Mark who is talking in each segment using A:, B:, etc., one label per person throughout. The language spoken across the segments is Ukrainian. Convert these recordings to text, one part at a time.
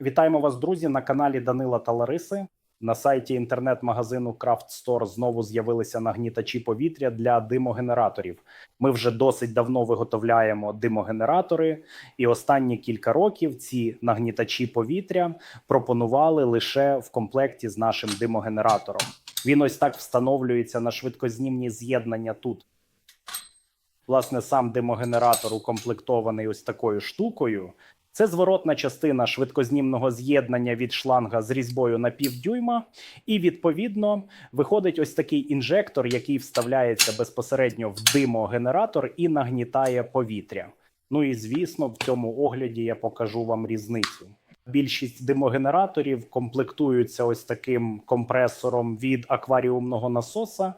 A: Вітаємо вас, друзі, на каналі Данила та Лариси. На сайті інтернет-магазину Craft Store знову з'явилися нагнітачі повітря для димогенераторів. Ми вже досить давно виготовляємо димогенератори, і останні кілька років ці нагнітачі повітря пропонували лише в комплекті з нашим димогенератором. Він ось так встановлюється на швидкознімні з'єднання тут. Власне, сам димогенератор укомплектований ось такою штукою. Це зворотна частина швидкознімного з'єднання від шланга з різьбою на півдюйма, і відповідно виходить ось такий інжектор, який вставляється безпосередньо в димогенератор і нагнітає повітря. Ну і звісно, в цьому огляді я покажу вам різницю. Більшість димогенераторів комплектуються ось таким компресором від акваріумного насоса.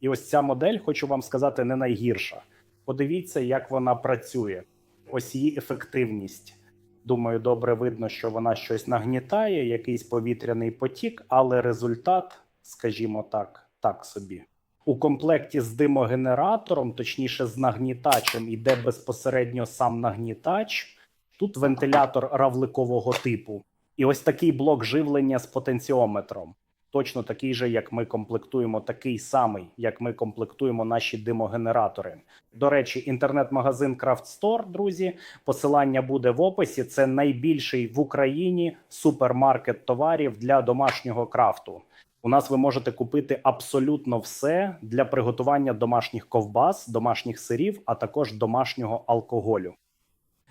A: І ось ця модель, хочу вам сказати, не найгірша. Подивіться, як вона працює. Ось її ефективність. Думаю, добре видно, що вона щось нагнітає, якийсь повітряний потік, але результат, скажімо так, так собі. У комплекті з димогенератором, точніше з нагнітачем, іде безпосередньо сам нагнітач. Тут вентилятор равликового типу. І ось такий блок живлення з потенціометром. Точно такий же, як ми комплектуємо, такий самий, як ми комплектуємо наші димогенератори. До речі, інтернет-магазин Craft Store, друзі. Посилання буде в описі. Це найбільший в Україні супермаркет товарів для домашнього крафту. У нас ви можете купити абсолютно все для приготування домашніх ковбас, домашніх сирів, а також домашнього алкоголю.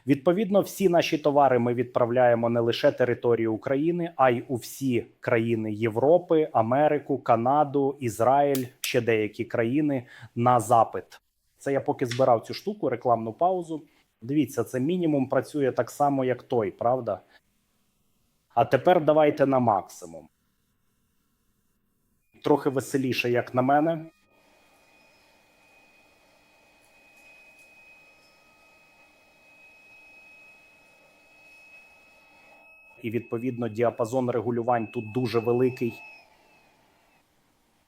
A: Відповідно, всі наші товари ми відправляємо не лише територію України, а й у всі країни Європи, Америку, Канаду, Ізраїль, ще деякі країни на запит. Це я поки збирав цю штуку, рекламну паузу. Дивіться, це мінімум працює так само, як той, правда? А тепер давайте на максимум. Трохи веселіше, як на мене. І відповідно діапазон регулювань тут дуже великий.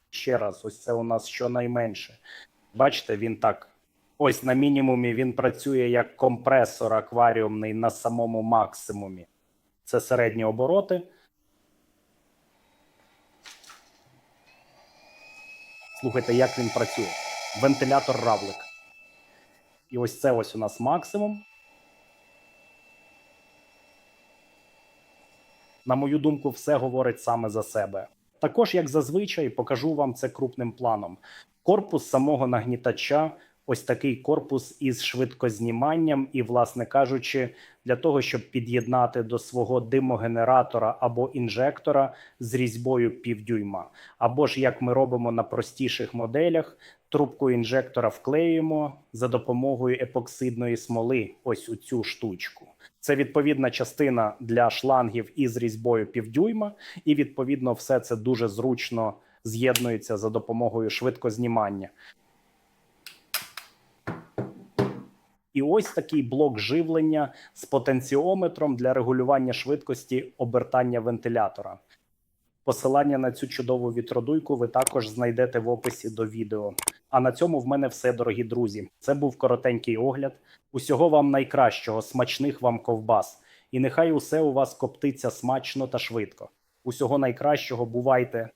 A: Ще раз, ось це у нас щонайменше. Бачите, він так. Ось на мінімумі він працює як компресор акваріумний на самому максимумі. Це середні обороти. Слухайте, як він працює. Вентилятор равлик. І ось це ось у нас максимум. На мою думку, все говорить саме за себе. Також, як зазвичай, покажу вам це крупним планом. Корпус самого нагнітача, ось такий корпус із швидкозніманням, і, власне кажучи, для того, щоб під'єднати до свого димогенератора або інжектора з різьбою півдюйма. Або ж як ми робимо на простіших моделях, трубку інжектора вклеюємо за допомогою епоксидної смоли, ось у цю штучку. Це відповідна частина для шлангів із різьбою півдюйма, і відповідно все це дуже зручно з'єднується за допомогою швидкознімання. І ось такий блок живлення з потенціометром для регулювання швидкості обертання вентилятора. Посилання на цю чудову вітродуйку ви також знайдете в описі до відео. А на цьому в мене все, дорогі друзі. Це був коротенький огляд. Усього вам найкращого, смачних вам ковбас. І нехай усе у вас коптиться смачно та швидко. Усього найкращого бувайте!